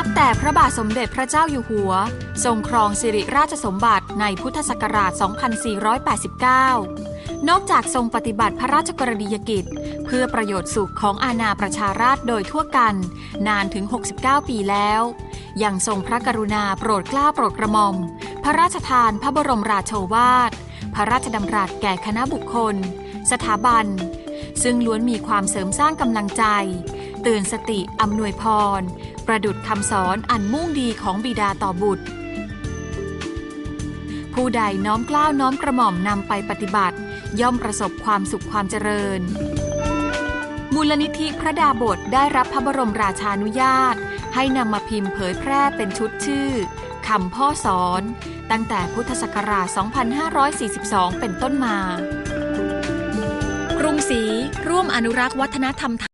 ับแต่พระบาทสมเด็จพระเจ้าอยู่หัว ทรงครองสิริราชสมบัติในพุทธศักราช 2489 นอกจากทรงปฏิบัติพระราชกรณียกิจ เพื่อประโยชน์สุขของอาณาประชาราษฎร์โดยทั่วกัน นานถึง 69 ปีแล้ว ยังทรงพระกรุณาโปรดเกล้าโปรดกระหม่อม พระราชทานพระบรมราโชวาท พระราชดำรัสแก่คณะบุคคล สถาบัน ซึ่งล้วนมีความเสริมสร้างกำลังใจ เตือนสติอำนวยพร ประดุดคำสอนอันมุ่งดีของบิดาต่อบุตร ผู้ใดน้อมกล้าวน้อมกระหม่อมนำไปปฏิบัติ ย่อมประสบความสุขความเจริญ มูลนิธิพระดาบทได้รับพระบรมราชานุญาต ให้นำมาพิมพ์เผยแพร่เป็นชุดชื่อคำพ่อสอน ตั้งแต่พุทธศักราช 2542 เป็นต้นมากรุงศรีร่วมอนุรักษ์วัฒนธรรมไทย